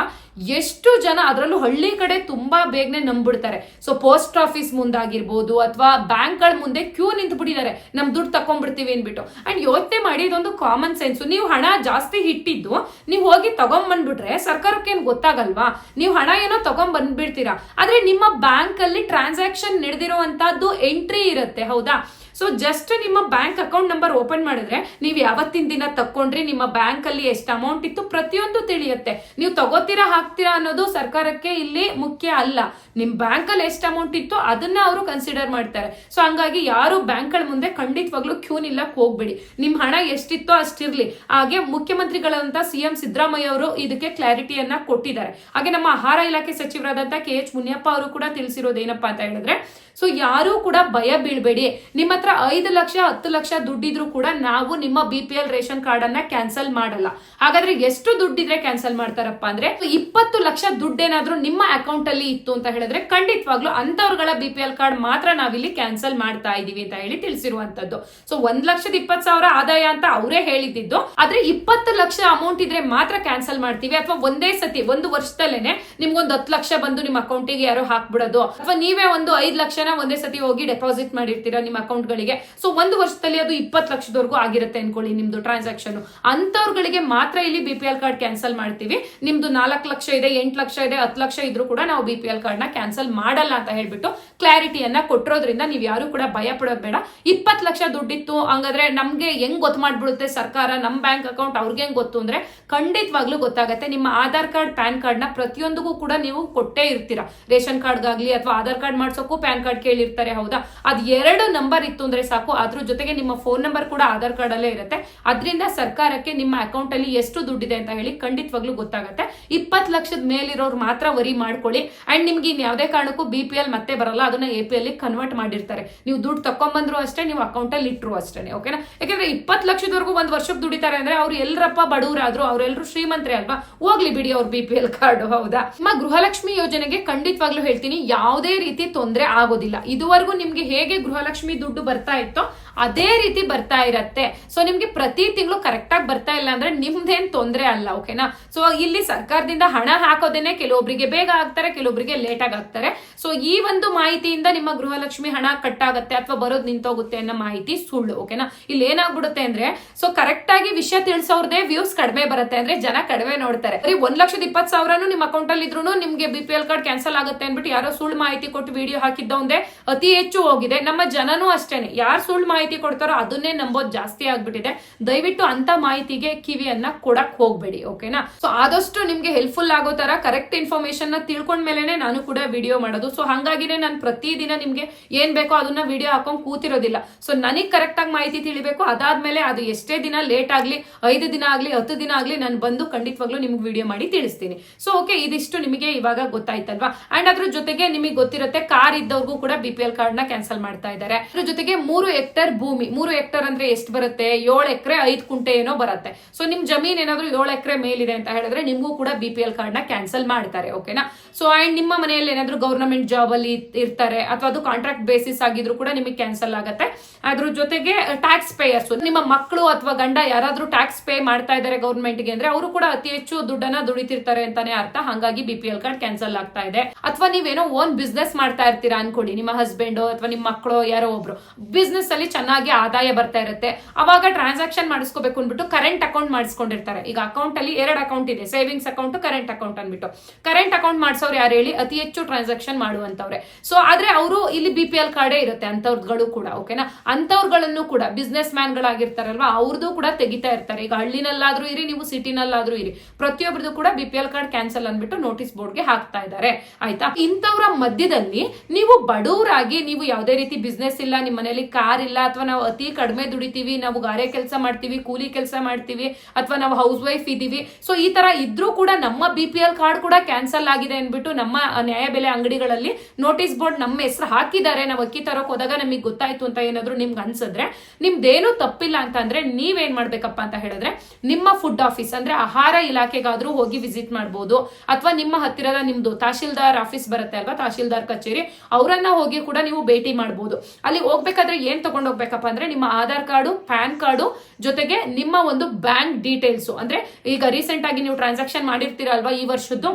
ಎಷ್ಟು ಜನ ಅದರಲ್ಲೂ ಹಳ್ಳಿ ಕಡೆ ತುಂಬಾ ಬೇಗನೆ ನಂಬಿಡ್ತಾರೆ ಸೊ ಪೋಸ್ಟ್ ಆಫೀಸ್ ಮುಂದಾಗಿರ್ಬೋದು ಅಥವಾ ಬ್ಯಾಂಕ್ಗಳ ಮುಂದೆ ಕ್ಯೂ ನಿಂತು ಬಿಟ್ಟಿದ್ದಾರೆ ನಮ್ ದುಡ್ಡು ತಕೊಂಡ್ಬಿಡ್ತೀವಿ ಅಂದ್ಬಿಟ್ಟು. ಅಂಡ್ ಯೋಚನೆ ಮಾಡಿ ಇದೊಂದು ಕಾಮನ್ ಸೆನ್ಸ್ ನೀವು ಹಣ ಜಾಸ್ತಿ ಇಟ್ಟಿದ್ದು, ನೀವು ಹೋಗಿ ತಗೊಂಡ್ಬಂದ್ಬಿಟ್ರೆ ಸರ್ಕಾರಕ್ಕೆ ಏನು ಗೊತ್ತಾಗಲ್ವಾ? ನೀವು ಹಣ ಏನೋ ತಗೊಂಡ್ ಬಂದ್ಬಿಡ್ತೀರಾ ಆದ್ರೆ ನಿಮ್ಮ ಬ್ಯಾಂಕ್ ಅಲ್ಲಿ ಟ್ರಾನ್ಸಾಕ್ಷನ್ ನಡೆದಿರುವಂತಹದ್ದು ಎಂಟ್ರಿ ಇರುತ್ತೆ, ಹೌದಾ? ಸೊ ಜಸ್ಟ್ ನಿಮ್ಮ ಬ್ಯಾಂಕ್ ಅಕೌಂಟ್ ನಂಬರ್ ಓಪನ್ ಮಾಡಿದ್ರೆ ನೀವು ಯಾವತ್ತಿನ ದಿನ ತಕ್ಕೊಂಡ್ರಿ, ನಿಮ್ಮ ಬ್ಯಾಂಕ್ ಅಲ್ಲಿ ಎಷ್ಟು ಅಮೌಂಟ್ ಇತ್ತು ಪ್ರತಿಯೊಂದು ತಿಳಿಯುತ್ತೆ. ನೀವು ತಗೋತೀರಾ, ಹಾಕ್ತೀರಾ ಅನ್ನೋದು ಸರ್ಕಾರಕ್ಕೆ ಇಲ್ಲಿ ಮುಖ್ಯ ಅಲ್ಲ. ನಿಮ್ ಬ್ಯಾಂಕ್ ಅಲ್ಲಿ ಎಷ್ಟು ಅಮೌಂಟ್ ಇತ್ತು ಅದನ್ನ ಅವರು ಕನ್ಸಿಡರ್ ಮಾಡ್ತಾರೆ. ಸೊ ಹಂಗಾಗಿ ಯಾರು ಬ್ಯಾಂಕ್ಗಳ ಮುಂದೆ ಖಂಡಿತವಾಗ್ಲೂ ಕ್ಯೂ ನಿಲ್ಲಕ್ ಹೋಗ್ಬೇಡಿ. ನಿಮ್ ಹಣ ಎಷ್ಟಿತ್ತೋ ಅಷ್ಟಿರ್ಲಿ. ಹಾಗೆ ಮುಖ್ಯಮಂತ್ರಿಗಳಂತ ಸಿಎಂ ಸಿದ್ದರಾಮಯ್ಯ ಅವರು ಇದಕ್ಕೆ ಕ್ಲಾರಿಟಿಯನ್ನ ಕೊಟ್ಟಿದ್ದಾರೆ. ಹಾಗೆ ನಮ್ಮ ಆಹಾರ ಇಲಾಖೆ ಸಚಿವರಾದಂತ ಕೆ ಎಚ್ ಮುನಿಯಪ್ಪ ಅವರು ಕೂಡ ತಿಳಿಸಿರೋದು ಏನಪ್ಪಾ ಅಂತ ಹೇಳಿದ್ರೆ ಸೊ ಯಾರು ಕೂಡ ಭಯ ಬೀಳ್ಬೇಡಿ. ನಿಮ್ಮ ಹತ್ರ ಐದು ಲಕ್ಷ, ಹತ್ತು ಲಕ್ಷ ದುಡ್ಡಿದ್ರು ಕೂಡ ನಾವು ನಿಮ್ಮ B P L ration card ಅನ್ನ ಕ್ಯಾನ್ಸಲ್ ಮಾಡಲ್ಲ. ಹಾಗಾದ್ರೆ ಎಷ್ಟು ದುಡ್ಡಿದ್ರೆ ಕ್ಯಾನ್ಸಲ್ ಮಾಡ್ತಾರಪ್ಪ ಅಂದ್ರೆ ಇಪ್ಪತ್ತು ಲಕ್ಷ ದುಡ್ಡೇನಾದ್ರೂ ನಿಮ್ಮ ಅಕೌಂಟ್ ಅಲ್ಲಿ ಇತ್ತು ಅಂತ ಹೇಳಿದ್ರೆ ಖಂಡಿತವಾಗ್ಲೂ ಅಂತವ್ರಗಳ ಬಿ ಪಿ ಎಲ್ ಕಾರ್ಡ್ ಮಾತ್ರ ನಾವಿಲ್ಲಿ ಕ್ಯಾನ್ಸಲ್ ಮಾಡ್ತಾ ಇದೀವಿ ಅಂತ ಹೇಳಿ ತಿಳಿಸಿರುವಂತದ್ದು ಸೊ ಒಂದ್ ಲಕ್ಷದ ಇಪ್ಪತ್ತು ಸಾವಿರ ಆದಾಯ ಅಂತ ಅವರೇ ಹೇಳಿದ್ದು. ಆದ್ರೆ ಇಪ್ಪತ್ತು ಲಕ್ಷ ಅಮೌಂಟ್ ಇದ್ರೆ ಮಾತ್ರ ಕ್ಯಾನ್ಸಲ್ ಮಾಡ್ತೀವಿ. ಅಥವಾ ಒಂದೇ ಸತಿ, ಒಂದು ವರ್ಷದಲ್ಲೇನೆ ನಿಮ್ಗೊಂದು ಹತ್ತು ಲಕ್ಷ ಬಂದು ನಿಮ್ಮ ಅಕೌಂಟಿಗೆ ಯಾರೋ ಹಾಕ್ಬಿಡೋದು. ಅಥವಾ ನೀವೇ ಒಂದು ಐದು ಲಕ್ಷನ ಒಂದೇ ಸತಿ ಹೋಗಿ ಡೆಪಾಸಿಟ್ ಮಾಡಿರ್ತೀರಾ ನಿಮ್ಮ ಅಕೌಂಟ್ ಗಳಿಗೆ. ಸೊ ಒಂದು ವರ್ಷದಲ್ಲಿ ಅದು ಇಪ್ಪತ್ತು ಲಕ್ಷದವರೆಗೂ ಆಗಿರುತ್ತೆ ಅನ್ಕೊಳ್ಳಿ ನಿಮ್ದು ಟ್ರಾನ್ಸಾಕ್ಷನ್ ಅಂತವ್ರುಗಳಿಗೆ ಮಾತ್ರ ಇಲ್ಲಿ ಬಿ ಕಾರ್ಡ್ ಕ್ಯಾನ್ಸಲ್ ಮಾಡ್ತೀವಿ. ನಿಮ್ದು ನಾಲ್ಕು ಲಕ್ಷ ಇದೆ, ಎಂಟು ಲಕ್ಷ ಇದೆ, ಹತ್ತು ಲಕ್ಷ ಇದ್ರೂ ಕೂಡ ನಾವು ಬಿ ಪಿ ಎಲ್ ಕಾರ್ಡ್ನ ಕ್ಯಾನ್ಸಲ್ ಮಾಡಲ್ಲ ಅಂತ ಹೇಳ್ಬಿಟ್ಟು ಕ್ಲಾರಿಟಿಯನ್ನ ಕೊಟ್ಟಿರೋದ್ರಿಂದ ನೀವು ಯಾರು ಕೂಡ ಭಯ ಪಡೋದು ಬೇಡ. ಇಪ್ಪತ್ತು ಲಕ್ಷ ದುಡ್ಡಿತ್ತು, ಹಂಗಾದ್ರೆ ನಮ್ಗೆ ಹೆಂಗ್ ಗೊತ್ತು ಮಾಡ್ಬಿಡುತ್ತೆ ಸರ್ಕಾರ? ನಮ್ ಬ್ಯಾಂಕ್ ಅಕೌಂಟ್ ಅವ್ರಿಗೆ ಹೆಂಗ್ ಗೊತ್ತು ಅಂದ್ರೆ ಖಂಡಿತವಾಗ್ಲೂ ಗೊತ್ತಾಗುತ್ತೆ. ನಿಮ್ಮ ಆಧಾರ್ ಕಾರ್ಡ್, ಪ್ಯಾನ್ ಕಾರ್ಡ್ನ ಪ್ರತಿಯೊಂದಿಗೂ ಕೂಡ ನೀವು ಕೊಟ್ಟೇ ಇರ್ತೀರಾ. ರೇಷನ್ ಕಾರ್ಡ್ಗಾಗ್ಲಿ ಅಥವಾ ಆಧಾರ್ ಕಾರ್ಡ್ ಮಾಡ್ಸೋಕ್ಕೂ ಪ್ಯಾನ್ ಕಾರ್ಡ್ ಕೇಳಿರ್ತಾರೆ, ಹೌದಾ? ಅದ್ ಎರಡು ನಂಬರ್ ಇತ್ತು ಅಂದ್ರೆ ಸಾಕು. ಅದ್ರ ಜೊತೆಗೆ ನಿಮ್ಮ ಫೋನ್ ನಂಬರ್ ಕೂಡ ಆಧಾರ್ ಕಾರ್ಡ್ ಅಲ್ಲೇ ಇರುತ್ತೆ. ಅದರಿಂದ ಸರ್ಕಾರಕ್ಕೆ ನಿಮ್ಮ ಅಕೌಂಟ್ ಅಲ್ಲಿ ಎಷ್ಟು ದುಡ್ಡಿದೆ ಅಂತ ಹೇಳಿ ಖಂಡಿತವಾಗ್ಲೂ ಗೊತ್ತಾಗುತ್ತೆ. ಇಪ್ಪತ್ತು ಲಕ್ಷದ ಮೇಲಿರೋರು ಮಾತ್ರ ವರಿ ಮಾಡ್ಕೊಳ್ಳಿ. ಅಂಡ್ ನಿಮ್ಗೆ ಇನ್ ಯಾವುದೇ ಕಾರಣಕ್ಕೂ ಬಿ ಮತ್ತೆ ಬರಲ್ಲ. ಅದನ್ನ ಎ ಪಿ ಕನ್ವರ್ಟ್ ಮಾಡಿರ್ತಾರೆ. ನೀವು ದುಡ್ಡು ತಕೊಂಡ್ಬಂದ್ರು ಅಷ್ಟೇ, ನೀವು ಅಕೌಂಟ್ ಅಲ್ಲಿ ಇಟ್ರು ಅಷ್ಟೇ ಓಕೆನಾ ಯಾಕಂದ್ರೆ ಇಪ್ಪತ್ತು ಲಕ್ಷದವರೆಗೂ ಒಂದು ವರ್ಷಕ್ಕೆ ದುಡಿತಾರೆ ಅಂದ್ರೆ ಅವ್ರು ಎಲ್ಲರಪ್ಪ ಬಡವರಾದ್ರು ಅವರೆಲ್ಲರೂ ಶ್ರೀಮಂತರೇ ಅಲ್ವಾ? ಹೋಗ್ಲಿ ಬಿಡಿ ಅವ್ರ ಬಿ ಕಾರ್ಡ್ ಹೌದಾ? ನಿಮ್ಮ ಗೃಹಲಕ್ಷ್ಮಿ ಯೋಜನೆಗೆ ಖಂಡಿತವಾಗ್ಲೂ ಹೇಳ್ತೀನಿ, ಯಾವುದೇ ರೀತಿ ತೊಂದರೆ ಆಗೋದಿಲ್ಲ. ಇದುವರೆಗೂ ನಿಮ್ಗೆ ಹೇಗೆ ಗೃಹಲಕ್ಷ್ಮಿ ದುಡ್ಡು ಬರ್ತಾ ಇತ್ತೋ ಅದೇ ರೀತಿ ಬರ್ತಾ ಇರತ್ತೆ. ಸೊ ನಿಮ್ಗೆ ಪ್ರತಿ ತಿಂಗಳು ಕರೆಕ್ಟ್ ಆಗಿ ಬರ್ತಾ ಇಲ್ಲ ಅಂದ್ರೆ ನಿಮ್ದೇನ್ ತೊಂದರೆ ಅಲ್ಲ ಓಕೆನಾ ಸೊ ಇಲ್ಲಿ ಸರ್ಕಾರದಿಂದ ಹಣ ಹಾಕೋದೇನೆ ಕೆಲವೊಬ್ಬರಿಗೆ ಬೇಗ ಆಗ್ತಾರೆ ಕೆಲವೊಬ್ಬರಿಗೆ ಲೇಟ್ ಆಗಿ ಆಗ್ತಾರೆ. ಸೊ ಈ ಒಂದು ಮಾಹಿತಿಯಿಂದ ನಿಮ್ಮ ಗೃಹಲಕ್ಷ್ಮಿ ಹಣ ಕಟ್ ಆಗುತ್ತೆ ಅಥವಾ ಬರೋದು ನಿಂತೋಗುತ್ತೆ ಅನ್ನೋ ಮಾಹಿತಿ ಸುಳ್ಳು ಓಕೆನಾ ಇಲ್ಲಿ ಏನಾಗ್ಬಿಡುತ್ತೆ ಅಂದ್ರೆ ಸೊ ಕರೆಕ್ಟ್ ಆಗಿ ವಿಷಯ ತಿಳಿಸೋರ್ದೇ ವ್ಯೂಸ್ ಕಡಿಮೆ ಬರುತ್ತೆ ಅಂದ್ರೆ ಜನ ಕಡಿಮೆ ನೋಡ್ತಾರೆ. ಒಂದ್ ಲಕ್ಷದ ಇಪ್ಪತ್ತು ಸಾವಿರನು ನಿಮ್ಮ ಅಕೌಂಟ್ ಅಲ್ಲಿ ಇದ್ರು ನಿಮ್ಗೆ B P L card cancel ಆಗುತ್ತೆ ಅನ್ಬಿಟ್ಟು ಯಾರೋ ಸುಳ್ಳು ಮಾಹಿತಿ ಕೊಟ್ಟು ವಿಡಿಯೋ ಹಾಕಿದ್ದ ಒಂದೇ ಅತಿ ಹೆಚ್ಚು ಹೋಗಿದೆ. ನಮ್ಮ ಜನನೂ ಅಷ್ಟೇನೆ. ಯಾರು ಸುಳ್ಳು ಮಾಹಿತಿ ಕೊಡ್ತಾರೋ ಅದನ್ನೇ ನಂಬೋದು ಜಾಸ್ತಿ ಆಗ್ಬಿಟ್ಟಿದೆ. ದಯವಿಟ್ಟು ಅಂತ ಮಾಹಿತಿಗೆ ಕಿವಿಯನ್ನ ಕೊಡಕ್ ಹೋಗ್ಬೇಡಿ, ಓಕೆನಾ? ಸೊ ಆದಷ್ಟು ನಿಮ್ಗೆ ಹೆಲ್ಪ್ಫುಲ್ ಆಗೋ ತರ ಕರೆಕ್ಟ್ ಇನ್ಫಾರ್ಮೇಶನ್ನ ತಿಳ್ಕೊಂಡ ಮೇಲೆನೆ ನಾನು ಕೂಡ ವಿಡಿಯೋ ಮಾಡೋದು. ಸೊ ಹಂಗಾಗಿನೇ ನಾನು ಪ್ರತಿದಿನ ನಿಮ್ಗೆ ಏನ್ ಬೇಕೋ ಅದನ್ನ ವಿಡಿಯೋ ಹಾಕೊಂಡ್ ಕೂತಿರೋದಿಲ್ಲ. ಸೊ ನನಗ್ ಕರೆಕ್ಟ್ ಆಗಿ ಮಾಹಿತಿ ತಿಳಿಬೇಕು. ಅದಾದ್ಮೇಲೆ ಅದು ಎಷ್ಟೇ ದಿನ ಲೇಟ್ ಆಗ್ಲಿ, ಐದು ದಿನ ಆಗ್ಲಿ, ಹತ್ತು ದಿನ ಆಗ್ಲಿ ನಾನು ಬಂದು ಖಂಡಿತವಾಗ್ಲೂ ನಿಮ್ಗೆ ವಿಡಿಯೋ ಮಾಡಿ ತಿಳಿಸ್ತೀನಿ. ಸೊ ಓಕೆ, ಇದಿಷ್ಟು ನಿಮಗೆ ಇವಾಗ ಗೊತ್ತಾಯ್ತಲ್ವಾ? ಅಂಡ್ ಅದ್ರ ಜೊತೆಗೆ ನಿಮಗೆ ಗೊತ್ತಿರುತ್ತೆ ಕಾರ್ ಇದ್ದವ್ರಿಗೂ ಕೂಡ ಬಿ ಪಿ ಎಲ್ ಕಾರ್ಡ್ನ ಕ್ಯಾನ್ಸಲ್ ಮಾಡ್ತಾ ಇದ್ದಾರೆ. ಅದ್ರ ಜೊತೆಗೆ ಮೂರು ಹೆಕ್ಟರ್ ಭೂಮಿ, ಮೂರು ಎಕ್ಟರ್ ಅಂದ್ರೆ ಎಷ್ಟು ಬರುತ್ತೆ? ಏಳು ಎಕರೆ, ಐದು ಕುಂಟೆ ಏನೋ ಬರುತ್ತೆ. ಸೊ ನಿಮ್ ಜಮೀನ್ ಏನಾದ್ರು ಏಳು ಎಕರೆ ಮೇಲಿದೆ ಅಂತ ಹೇಳಿದ್ರೆ ನಿಮಗೂ ಕೂಡ ಬಿ ಪಿ ಎಲ್ ಕಾರ್ಡ್ನ ಕ್ಯಾನ್ಸಲ್ ಮಾಡ್ತಾರೆ ಓಕೆನಾ ಸೊ ಅಂಡ್ ನಿಮ್ಮ ಮನೆಯಲ್ಲಿ ಏನಾದ್ರು ಗವರ್ನಮೆಂಟ್ ಜಾಬ್ ಅಲ್ಲಿ ಇರ್ತಾರೆ, ಅಥವಾ ಅದು ಕಾಂಟ್ರಾಕ್ಟ್ ಬೇಸಿಸ್ ಆಗಿದ್ರು ಕೂಡ ನಿಮಗೆ ಕ್ಯಾನ್ಸಲ್ ಆಗುತ್ತೆ. ಅದ್ರ ಜೊತೆಗೆ ಟ್ಯಾಕ್ಸ್ ಪೇಯರ್ಸ್ ನಿಮ್ಮ ಮಕ್ಕಳು ಅಥವಾ ಗಂಡ ಯಾರಾದ್ರೂ ಟ್ಯಾಕ್ಸ್ ಪೇ ಮಾಡ್ತಾ ಇದ್ದಾರೆ ಗೌರ್ಮೆಂಟ್ಗೆ ಅಂದ್ರೆ ಅವರು ಕೂಡ ಅತಿ ಹೆಚ್ಚು ದುಡ್ಡನ್ನ ದುಡಿತಿರ್ತಾರೆ ಅಂತಾನೆ ಅರ್ಥ. ಹಾಗಾಗಿ B P L card cancel ಆಗ್ತಾ ಇದೆ. ಅಥವಾ ನೀವೇನೋ ಓನ್ ಬಿಸ್ನೆಸ್ ಮಾಡ್ತಾ ಇರ್ತೀರಾ ಅನ್ಕೊಳ್ಳಿ, ನಿಮ್ಮ ಹಸ್ಬೆಂಡ್ ಅಥವಾ ನಿಮ್ಮ ಮಕ್ಕಳು ಯಾರೋ ಒಬ್ರು. ಬಿಸ್ನೆಸ್ ಅಲ್ಲಿ ಚೆನ್ನಾಗಿ ಆದಾಯ ಬರ್ತಾ ಇರುತ್ತೆ. ಅವಾಗ ಟ್ರಾನ್ಸಾಕ್ಷನ್ ಮಾಡಿಸ್ಕೋಬೇಕು ಅಂದ್ಬಿಟ್ಟು ಕರೆಂಟ್ ಅಕೌಂಟ್ ಮಾಡಿಸ್ಕೊಂಡಿರ್ತಾರೆ. ಈಗ ಅಕೌಂಟ್ ಅಲ್ಲಿ ಎರಡು ಅಕೌಂಟ್ ಇದೆ. ಸೇವಿಂಗ್ಸ್ ಅಕೌಂಟ್ ಕರೆಂಟ್ ಅಕೌಂಟ್ ಅಂದ್ಬಿಟ್ಟು. ಕರೆಂಟ್ ಅಕೌಂಟ್ ಮಾಡಿಸೋರು ಯಾರು ಹೇಳಿ? ಅತಿ ಹೆಚ್ಚು ಟ್ರಾನ್ಸಾಕ್ಷನ್ ಮಾಡುವಂತವ್ರೆ ಸೊ ಆದ್ರೆ ಅವರು ಇಲ್ಲಿ ಬಿ ಪಿ ಎಲ್ ಕಾರ್ಡೇ ಇರುತ್ತೆ ಅಂತವ್ರಗಳು ಕೂಡ ಓಕೆನಾ ಅಂತವ್ರುಗಳನ್ನು ಕೂಡ ಬಿಸ್ನೆಸ್ ಮ್ಯಾನ್ ಗಳಾಗಿರ್ತಾರಲ್ವಾ ಅವ್ರದ್ದು ಕೂಡ ತೆಗಿತಾ ಇರ್ತಾರೆ. ಈಗ ಹಳ್ಳಿನಲ್ಲಾದ್ರೂ ಇರಿ, ನೀವು ಸಿಟಿನಲ್ಲಾದ್ರೂ ಇರಿ. ಪ್ರತಿಯೊಬ್ಬರದು ಕೂಡ B P L card cancel ಅಂದ್ಬಿಟ್ಟು ನೋಟಿಸ್ ಬೋರ್ಡ್ಗೆ ಹಾಕ್ತಾ ಇದ್ದಾರೆ. ಆಯ್ತಾ? ಇಂಥವ್ರ ಮಧ್ಯದಲ್ಲಿ ನೀವು ಬಡವರಾಗಿ, ನೀವು ಯಾವುದೇ ರೀತಿ ಬಿಸ್ನೆಸ್ ಇಲ್ಲ ನಿಮ್ಮ ಮನೇಲಿ ಕಾರ್ ಇಲ್ಲ ಅಥವಾ ನಾವು ಅತಿ ಕಡಿಮೆ ದುಡಿತೀವಿ, ನಾವು ಗಾರೆ ಕೆಲಸ ಮಾಡ್ತೀವಿ, ಕೂಲಿ ಕೆಲಸ ಮಾಡ್ತೀವಿ, ಅಥವಾ ನಾವು ಹೌಸ್ ವೈಫ್ ಇದ್ದೀವಿ ಸೊ ಈ ತರ ಇದ್ರೂ ಕೂಡ ನಮ್ಮ ಬಿ ಕಾರ್ಡ್ ಕೂಡ ಕ್ಯಾನ್ಸಲ್ ಆಗಿದೆ ಅಂದ್ಬಿಟ್ಟು ನಮ್ಮ ನ್ಯಾಯಬೆಲೆ ಅಂಗಡಿಗಳಲ್ಲಿ ನೋಟಿಸ್ ಬೋರ್ಡ್ ನಮ್ಮ ಹೆಸರು ಹಾಕಿದ್ದಾರೆ. ನಾವು ಅಕ್ಕಿ ತರೋಕ್ ಹೋದಾಗ ನಮಗೆ ಗೊತ್ತಾಯ್ತು ಅಂತ ಏನಾದ್ರು ನಿಮ್ಗೆ ಅನ್ಸಿದ್ರೆ, ನಿಮ್ದೇನು ತಪ್ಪಿಲ್ಲ ಅಂತ ಅಂದ್ರೆ ನೀವೇನ್ ಮಾಡ್ಬೇಕಪ್ಪ ಅಂತ ಹೇಳಿದ್ರೆ, ನಿಮ್ಮ ಫುಡ್ ಆಫೀಸ್ ಅಂದ್ರೆ ಆಹಾರ ಇಲಾಖೆಗಾದ್ರೂ ಹೋಗಿ ವಿಸಿಟ್ ಮಾಡ್ಬೋದು. ಅಥವಾ ನಿಮ್ಮ ಹತ್ತಿರದ ನಿಮ್ದು ತಹಶೀಲ್ದಾರ್ ಆಫೀಸ್ ಬರುತ್ತೆ ಅಲ್ವಾ, ತಹಶೀಲ್ದಾರ್ ಕಚೇರಿ, ಅವರನ್ನ ಹೋಗಿ ಕೂಡ ನೀವು ಭೇಟಿ ಮಾಡ್ಬೋದು. ಅಲ್ಲಿ ಹೋಗ್ಬೇಕಾದ್ರೆ ಏನ್ ತಗೊಂಡ್ ಹೋಗ್ಬೇಕಪ್ಪ ಅಂದ್ರೆ ನಿಮ್ಮ ಆಧಾರ್ ಕಾರ್ಡು, ಪ್ಯಾನ್ ಕಾರ್ಡು ಜೊತೆಗೆ ನಿಮ್ಮ ಒಂದು ಬ್ಯಾಂಕ್ ಡೀಟೇಲ್ಸ್. ಅಂದ್ರೆ ಈಗ ರೀಸೆಂಟ್ ಆಗಿ ನೀವು ಟ್ರಾನ್ಸಾಕ್ಷನ್ ಮಾಡಿರ್ತೀರಲ್ವಾ ಈ ವರ್ಷದ್ದು?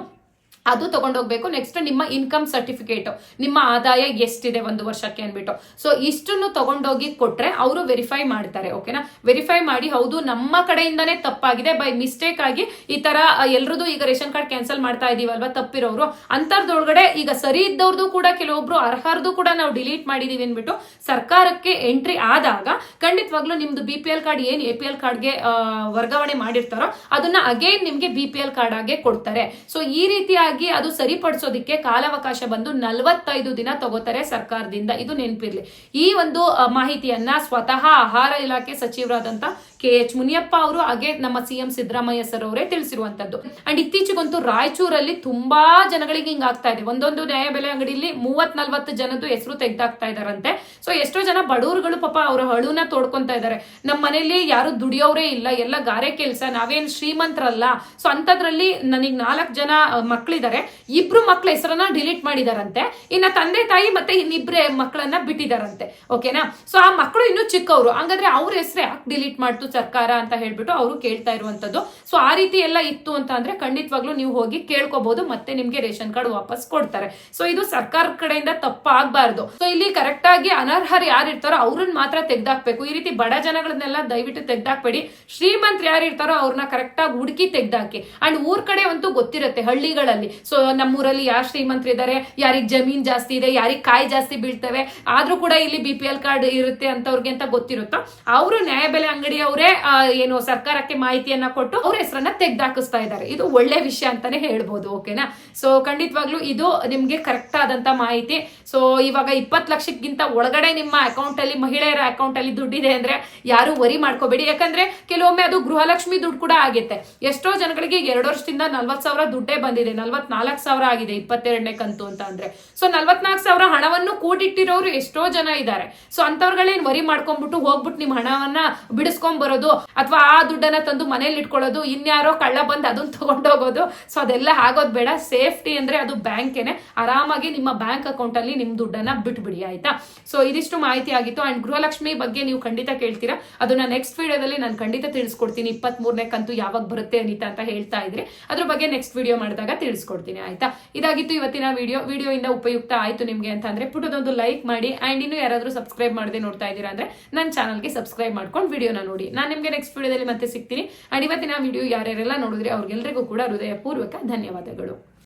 ಅದು ತಗೊಂಡೋಗ್ಬೇಕು. ನೆಕ್ಸ್ಟ್ ನಿಮ್ಮ ಇನ್ಕಮ್ ಸರ್ಟಿಫಿಕೇಟ್ ನಿಮ್ಮ ಆದಾಯ ಎಷ್ಟಿದೆ ಒಂದು ವರ್ಷಕ್ಕೆ ಅಂದ್ಬಿಟ್ಟು. ಸೊ ಇಷ್ಟನ್ನು ತಗೊಂಡೋಗಿ ಕೊಟ್ರೆ ಅವರು ವೆರಿಫೈ ಮಾಡ್ತಾರೆ ಓಕೆನಾ ವೆರಿಫೈ ಮಾಡಿ, ಹೌದು, ನಮ್ಮ ಕಡೆಯಿಂದಾನೇ ತಪ್ಪಾಗಿದೆ. ಬೈ ಮಿಸ್ಟೇಕ್ ಆಗಿ ಈ ತರ ಎಲ್ರದ್ದು ಈಗ ರೇಷನ್ ಕಾರ್ಡ್ ಕ್ಯಾನ್ಸಲ್ ಮಾಡ್ತಾ ಇದೀವಲ್ವಾ, ತಪ್ಪಿರೋರು? ಅಂತರ್ದೊಳಗಡೆ ಈಗ ಸರಿ ಇದ್ದವ್ರದ್ದು ಕೂಡ ಕೆಲವೊಬ್ರು ಅರ್ಹರ್ದು ಕೂಡ ನಾವು ಡಿಲೀಟ್ ಮಾಡಿದೀವಿ ಅಂದ್ಬಿಟ್ಟು ಸರ್ಕಾರಕ್ಕೆ ಎಂಟ್ರಿ ಆದಾಗ ಖಂಡಿತವಾಗ್ಲೂ ನಿಮ್ದು ಬಿ ಕಾರ್ಡ್ ಏನ್ ಎ ಪಿ ಎಲ್ ಕಾರ್ಡ್ಗೆ ವರ್ಗಾವಣೆ ಮಾಡಿರ್ತಾರೋ, ಅದನ್ನ ಅಗೇನ್ ನಿಮ್ಗೆ ಬಿ ಪಿ ಎಲ್ ಕಾರ್ಡ್ ಆಗಿ ಕೊಡ್ತಾರೆ. ಸೊ ಈ ರೀತಿಯಾಗಿ ಅದು ಸರಿಪಡಿಸೋದಿಕ್ಕೆ ಕಾಲಾವಕಾಶ ಬಂದು ನಲವತ್ತೈದು ದಿನ ತಗೋತಾರೆ ಸರ್ಕಾರದಿಂದ. ಇದು ನೆನಪಿರ್ಲಿ. ಈ ಒಂದು ಮಾಹಿತಿಯನ್ನ ಸ್ವತಃ ಆಹಾರ ಇಲಾಖೆ ಸಚಿವರಾದಂತ ಕೆ ಎಚ್ ಮುನಿಯಪ್ಪ ಅವರು, ಹಾಗೆ ನಮ್ಮ ಸಿಎಂ ಸಿದ್ದರಾಮಯ್ಯ ಸರ್ ಅವರೇ ತಿಳಿಸಿರುವಂತದ್ದು. ಅಂಡ್ ಇತ್ತೀಚೆಗಂತೂ ರಾಯಚೂರಲ್ಲಿ ತುಂಬಾ ಜನಗಳಿಗೆ ಹಿಂಗ್ ಆಗ್ತಾ ಇದೆ. ಒಂದೊಂದು ನ್ಯಾಯಬೆಲೆ ಅಂಗಡಿಯಲ್ಲಿ ಮೂವತ್ ನಲ್ವತ್ತು ಜನದ್ದು ಹೆಸರು ತೆಗ್ದಾಕ್ತಾ ಇದಾರಂತೆ. ಸೊ ಎಷ್ಟೋ ಜನ ಬಡವರುಗಳು ಪಾಪ ಅವರ ಹಳುನ ತೋಡ್ಕೊಂತ ಇದಾರೆ. ನಮ್ಮ ಮನೆಯಲ್ಲಿ ಯಾರು ದುಡಿಯೋರೇ ಇಲ್ಲ, ಎಲ್ಲ ಗಾರೆ ಕೆಲಸ, ನಾವೇನ್ ಶ್ರೀಮಂತರಲ್ಲ. ಸೊ ಅಂತದ್ರಲ್ಲಿ ನನಗ್ ನಾಲ್ಕು ಜನ ಮಕ್ಕಳಿದ್ದಾರೆ ಇಬ್ರು ಮಕ್ಳ ಹೆಸರನ್ನ ಡಿಲೀಟ್ ಮಾಡಿದಾರಂತೆ. ಇನ್ನ ತಂದೆ, ತಾಯಿ ಮತ್ತೆ ಇನ್ನಿಬ್ರೆ ಮಕ್ಕಳನ್ನ ಬಿಟ್ಟಿದಾರಂತೆ. ಓಕೆನಾ ಸೊ ಆ ಮಕ್ಕಳು ಇನ್ನು ಚಿಕ್ಕವರು. ಹಂಗಾದ್ರೆ ಅವ್ರ ಹೆಸರೇ ಯಾಕೆ ಡಿಲೀಟ್ ಮಾಡ್ತು? ಸರ್ಕಾರ ಅಂತ ಹೇಳ್ಬಿಟ್ಟು ಅವರು ಕೇಳ್ತಾ ಇರುವಂತದ್ದು. ಸೊ ಆ ರೀತಿ ಎಲ್ಲ ಇತ್ತು ಅಂತ ಅಂದ್ರೆ ಖಂಡಿತವಾಗ್ಲೂ ನೀವು ಹೋಗಿ ಕೇಳ್ಕೋಬಹುದು ಮತ್ತೆ ನಿಮ್ಗೆ ರೇಷನ್ ಕಾರ್ಡ್ ವಾಪಸ್ ಕೊಡ್ತಾರೆ. ಸೊ ಇದು ಸರ್ಕಾರ ಕಡೆಯಿಂದ ತಪ್ಪಾಗಬಾರ್ದು. ಸೊ ಇಲ್ಲಿ ಕರೆಕ್ಟ್ ಆಗಿ ಅನರ್ಹರು ಯಾರು ಇರ್ತಾರೋ ಅವ್ರನ್ನ ಮಾತ್ರ ತೆಗ್ದಾಕ್ಬೇಕು. ಈ ರೀತಿ ಬಡ ಜನಗಳನ್ನೆಲ್ಲ ದಯವಿಟ್ಟು ತೆಗ್ದಾಕ್ಬೇಡಿ. ಶ್ರೀಮಂತರು ಯಾರು ಇರ್ತಾರೋ ಅವ್ರನ್ನ ಕರೆಕ್ಟ್ ಆಗಿ ಹುಡುಕಿ ತೆಗ್ದಾಕಿ. ಅಂಡ್ ಊರ್ ಕಡೆ ಅಂತೂ ಗೊತ್ತಿರುತ್ತೆ ಹಳ್ಳಿಗಳಲ್ಲಿ. ಸೊ ನಮ್ಮೂರಲ್ಲಿ ಯಾರು ಶ್ರೀಮಂತರಿದ್ದಾರೆ ಯಾರಿಗ್ ಜಮೀನ್ ಜಾಸ್ತಿ ಇದೆ, ಯಾರಿಗ್ ಕಾಯಿ ಜಾಸ್ತಿ ಬೀಳ್ತವೆ. ಆದ್ರೂ ಕೂಡ ಇಲ್ಲಿ ಬಿ ಪಿ ಎಲ್ ಕಾರ್ಡ್ ಇರುತ್ತೆ ಅಂತವ್ರಿಗೆ ಅಂತ ಗೊತ್ತಿರುತ್ತೋ? ಅವರು ನ್ಯಾಯಬೆಲೆ ಅಂಗಡಿಯವರೇ ಆ, ಏನು ಸರ್ಕಾರಕ್ಕೆ ಮಾಹಿತಿಯನ್ನ ಕೊಟ್ಟು ಅವ್ರ ಹೆಸರನ್ನ ತೆಗ್ದಾಕಿಸ್ತಾ ಇದ್ದಾರೆ. ಇದು ಒಳ್ಳೆ ವಿಷಯ ಅಂತಾನೆ ಹೇಳ್ಬೋದು ಓಕೆನಾ? ಸೊ ಖಂಡಿತವಾಗ್ಲೂ ಇದು ನಿಮ್ಗೆ ಕರೆಕ್ಟ್ ಆದಂತ ಮಾಹಿತಿ. ಸೊ ಇವಾಗ ಇಪ್ಪತ್ತು ಲಕ್ಷಕ್ಕಿಂತ ಒಳಗಡೆ ನಿಮ್ಮ ಅಕೌಂಟ್ ಅಲ್ಲಿ ಮಹಿಳೆಯರ ಅಕೌಂಟ್ ಅಲ್ಲಿ ದುಡ್ಡಿದೆ ಅಂದ್ರೆ ಯಾರು ವರಿ ಮಾಡ್ಕೋಬೇಡಿ. ಯಾಕಂದ್ರೆ ಕೆಲವೊಮ್ಮೆ ಅದು ಗೃಹಲಕ್ಷ್ಮಿ ದುಡ್ಡು ಕೂಡ ಆಗುತ್ತೆ ಎಷ್ಟೋ ಜನಗಳಿಗೆ ಎರಡು ವರ್ಷದಿಂದ ನಲ್ವತ್ ಸಾವಿರ ದುಡ್ಡೇ ಬಂದಿದೆ. ನಲ್ವತ್ನಾಲ್ಕು ಸಾವಿರ ಆಗಿದೆ ಇಪ್ಪತ್ತೆರಡನೇ ಕಂತು ಅಂತ ಅಂದ್ರೆ. ಸೊ ನಲ್ವತ್ನಾಲ್ಕು ಸಾವಿರ ಹಣವನ್ನು ಕೂಡಿಟ್ಟಿರೋರು ಎಷ್ಟೋ ಜನ ಇದ್ದಾರೆ. ಸೊ ಅಂತವ್ರಗಳೇನ್ ವರಿ ಮಾಡ್ಕೊಂಡ್ಬಿಟ್ಟು ಹೋಗ್ಬಿಟ್ಟು ನಿಮ್ ಹಣವನ್ನ ಬಿಡಿಸ್ಕೊಂಡ್ ಬರೋದು ಅಥವಾ ಆ ದುಡ್ಡನ್ನ ತಂದು ಮನೇಲಿ ಇಟ್ಕೊಳ್ಳೋದು ಇನ್ಯಾರೋ ಕಳ್ಳ ಬಂದು ಅದನ್ನ ತಗೊಂಡೋಗೋದು, ಸೊ ಅದೆಲ್ಲ ಆಗೋದ್ ಬೇಡ. ಸೇಫ್ಟಿ ಅಂದ್ರೆ ಅದು ಬ್ಯಾಂಕೇನೆ. ಆರಾಮಾಗಿ ನಿಮ್ಮ ಬ್ಯಾಂಕ್ ಅಕೌಂಟ್ ಅಲ್ಲಿ ನಿಮ್ ದುಡ್ಡನ್ನ ಬಿಟ್ಬಿಡಿ, ಆಯ್ತಾ? ಸೊ ಇದಿಷ್ಟು ಮಾಹಿತಿ ಆಗಿತ್ತು. ಅಂಡ್ ಗೃಹಲಕ್ಷ್ಮಿ ಬಗ್ಗೆ ನೀವು ಖಂಡಿತ ಕೇಳ್ತೀರಾ? ಅದನ್ನ ನೆಕ್ಸ್ಟ್ ವಿಡಿಯೋದಲ್ಲಿ ನಾನು ಖಂಡಿತ ತಿಳಿಸ್ಕೊಡ್ತೀನಿ. ಇಪ್ಪತ್ತ್ ಮೂರನೇ ಕಂತು ಯಾವಾಗ ಬರುತ್ತೆ ಅನಿತಾ ಅಂತ ಹೇಳ್ತಾ ಇದ್ರೆ. ಅದ್ರ ಬಗ್ಗೆ ನೆಕ್ಸ್ಟ್ ವಿಡಿಯೋ ಮಾಡಿದಾಗ ತಿಳಿಸ್ಕೊಡ್ತೀನಿ, ಆಯ್ತಾ? ಇದಾಗಿತ್ತು ಇವತ್ತಿನ ವಿಡಿಯೋ. ವಿಡಿಯೋ ಇಂದ ಉಪಯುಕ್ತ ಆಯ್ತು ನಿಮ್ಗೆ ಅಂತ ಅಂದ್ರೆ ಪುಟದೊಂದು ಲೈಕ್ ಮಾಡಿ ಅಂಡ್ ಇನ್ನು ಯಾರಾದ್ರೂ ಸಬ್ಸ್ಕ್ರೈಬ್ ಮಾಡದೆ ನೋಡ್ತಾ ಇದ್ದೀರಾ ಅಂದ್ರೆ ನನ್ನ ಚಾನಲ್ಗೆ ಸಬ್ಸ್ಕ್ರೈಬ್ ಮಾಡ್ಕೊಂಡು ವಿಡಿಯೋನ ನೋಡಿ. ನಾನು ನಿಮ್ಗೆ ನೆಕ್ಸ್ಟ್ ವಿಡಿಯೋದಲ್ಲಿ ಮತ್ತೆ ಸಿಗ್ತೀನಿ. ಅಂಡ್ ಇವತ್ತಿನ ವಿಡಿಯೋ ಯಾರ್ಯಾರೆಲ್ಲ ನೋಡಿದ್ರೆ ಅವ್ರಿಗೆಲ್ಲರಿಗೂ ಕೂಡ ಹೃದಯಪೂರ್ವಕ ಧನ್ಯವಾದಗಳು.